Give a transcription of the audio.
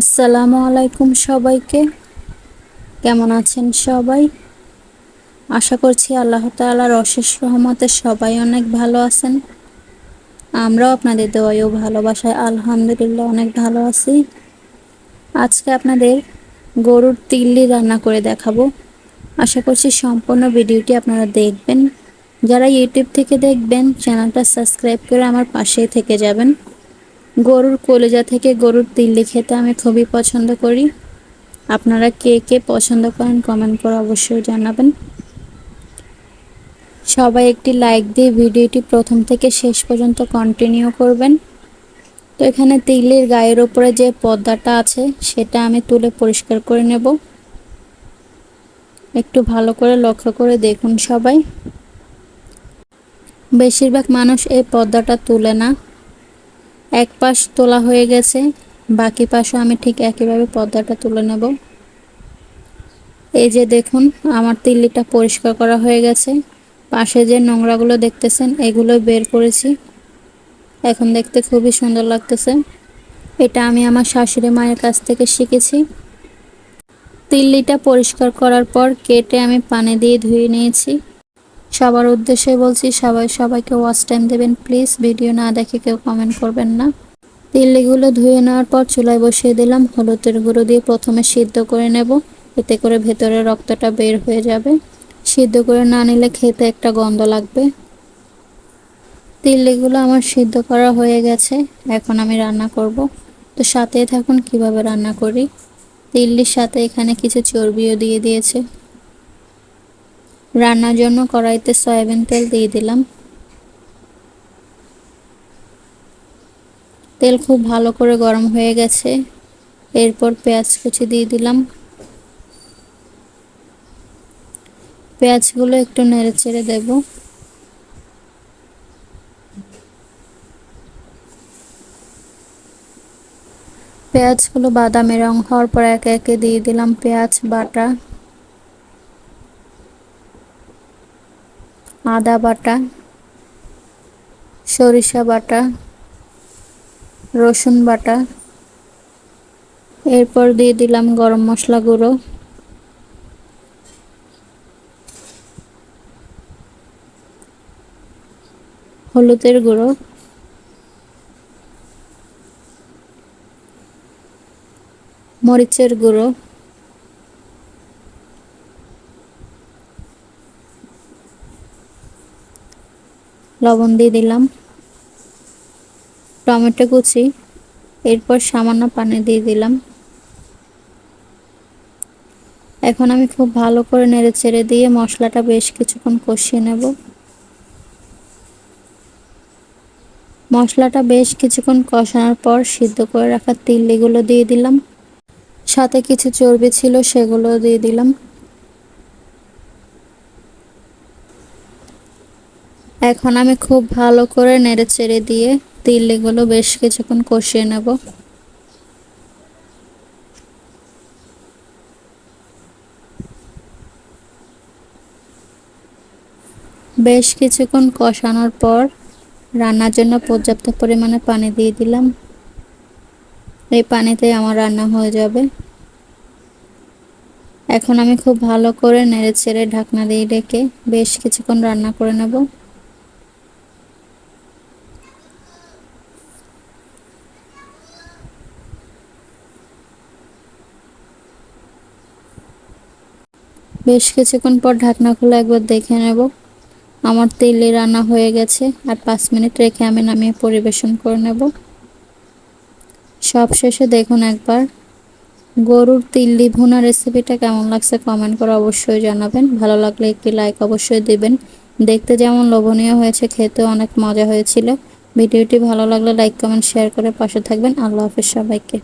আসসালামু আলাইকুম সবাইকে। কেমন আছেন সবাই? আশা করছি আল্লাহ তাআলার অশেষ রহমতে সবাই অনেক ভালো আছেন। আমরাও আপনাদের দোয়াই ও ভালোবাসায় আলহামদুলিল্লাহ অনেক ভালো আছি। আজকে আপনাদের গরুর তিল্লি রান্না করে দেখাবো। আশা করছি সম্পূর্ণ ভিডিওটি আপনারা দেখবেন। যারা ইউটিউব থেকে দেখবেন, চ্যানেলটা সাবস্ক্রাইব করে আমার পাশেই থেকে যাবেন। গরুর কলেজা থেকে গরুর তিল্লি খেতে আমি খুবই পছন্দ করি। আপনারা কে কে পছন্দ করেন কমেন্ট করে অবশ্যই জানাবেন। সবাই একটি লাইক দিয়ে ভিডিওটি প্রথম থেকে শেষ পর্যন্ত কন্টিনিউ করবেন। তো এখানে তিল্লির গায়ের ওপরে যে পর্দাটা আছে, সেটা আমি তুলে পরিষ্কার করে নেব। একটু ভালো করে লক্ষ্য করে দেখুন সবাই। বেশিরভাগ মানুষ এই পর্দাটা তুলে না। এক পাশ তোলা হয়ে গেছে, বাকি পাশও আমি ঠিক একইভাবে পর্দাটা তুলে নেব। এই যে দেখুন, আমার তিল্লিটা পরিষ্কার করা হয়ে গেছে। পাশে যে নোংরাগুলো দেখতেছেন, এগুলো বের করেছি। এখন দেখতে খুবই সুন্দর লাগতেছে। এটা আমি আমার শাশুড়ি মায়ের কাছ থেকে শিখেছি। তিল্লিটা পরিষ্কার করার পর কেটে আমি পানি দিয়ে ধুয়ে নিয়েছি। সবার উদ্দেশ্যে বলছি, সবাই সবাইকে ওয়াচ টাইম দেবেন প্লিজ ভিডিও না দেখে কেউ কমেন্ট করবেন না। তিল্লিগুলো ধুয়ে নেওয়ার পর চুলায় বসিয়ে দিলাম। হলুদের গুঁড়ো দিয়ে প্রথমে সিদ্ধ করে নেব। এতে করে ভেতরে রক্তটা বের হয়ে যাবে। সিদ্ধ করে না নিলে খেতে একটা গন্ধ লাগবে। তিল্লিগুলো আমার সিদ্ধ করা হয়ে গেছে। এখন আমি রান্না করব। তো সাথে থাকুন, কীভাবে রান্না করি। তিল্লির সাথে এখানে কিছু চর্বিও দিয়ে দিয়েছে। রান্নার জন্য কড়াইতে সয়াবিন তেল দিয়ে দিলাম। তেল খুব ভালো করে গরম হয়ে গেছে। এরপর পেঁয়াজ কুচি দিয়ে দিলাম। পেঁয়াজগুলো একটু নেড়ে চেড়ে দেব। পেঁয়াজগুলো বাদামি রং হওয়ার পর একে একে দিয়ে দিলাম পেঁয়াজ, বাটা। আদা বাটা, সরিষা বাটা, রসুন বাটা। এরপর দিয়ে দিলাম গরম মশলা গুঁড়ো। হলুদের গুঁড়ো। মরিচের গুঁড়ো। লবণ দিয়ে দিলাম। টমেটো কুচি। এরপর সামান্য পানি দিয়ে দিলাম। এখন আমি খুব ভালো করে নেড়ে ছেড়ে দিয়ে মশলাটা বেশ কিছুক্ষণ কষিয়ে নেব। মশলাটা বেশ কিছুক্ষণ কষানোর পর সিদ্ধ করে রাখা তিল্লিগুলো দিয়ে দিলাম। সাথে কিছু চর্বি ছিল সেগুলো দিয়ে দিলাম। এখন আমি খুব ভালো করে নেড়ে চেড়ে দিয়ে তিল্লিগুলো বেশ কিছুক্ষণ কষিয়ে নেব। বেশ কিছুক্ষণ কষানোর পর রান্নার জন্য পর্যাপ্ত পরিমাণে পানি দিয়ে দিলাম। এই পানিতে আমার রান্না হয়ে যাবে। এখন আমি খুব ভালো করে নেড়ে চেড়ে ঢাকনা দিয়ে ডেকে বেশ কিছুক্ষণ রান্না করে নেব। বেশ কিছুক্ষণ পর ঢাকনা খুলে একবার দেখে নেব। আমার তেলে রান্না হয়ে গেছে, আর পাঁচ মিনিট রেখে আমি নামিয়ে পরিবেশন করে নেব। সব শেষে দেখুন একবার, গরুর তিল্লি ভুনা রেসিপিটা কেমন লাগছে কমেন্ট করে অবশ্যই জানাবেন। ভালো লাগলে একটি লাইক অবশ্যই দেবেন। দেখতে যেমন লোভনীয় হয়েছে খেতে অনেক মজা হয়েছিল। ভিডিওটি ভালো লাগলে লাইক কমেন্ট শেয়ার করে পাশে থাকবেন। আল্লাহ হাফিজ সবাইকে।